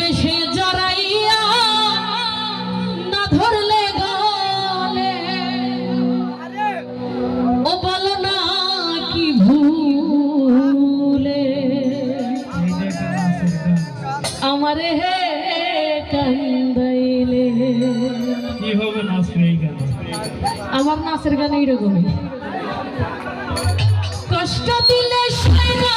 বেশে জড়াইয়া না ধরলে গলে। ও বলো না কি ভুলে? আমারে হে কান্দাইলে। কি হবে নাচবে এই গান? আমার নাচের গান এইরকমই। কষ্ট দিলে সারা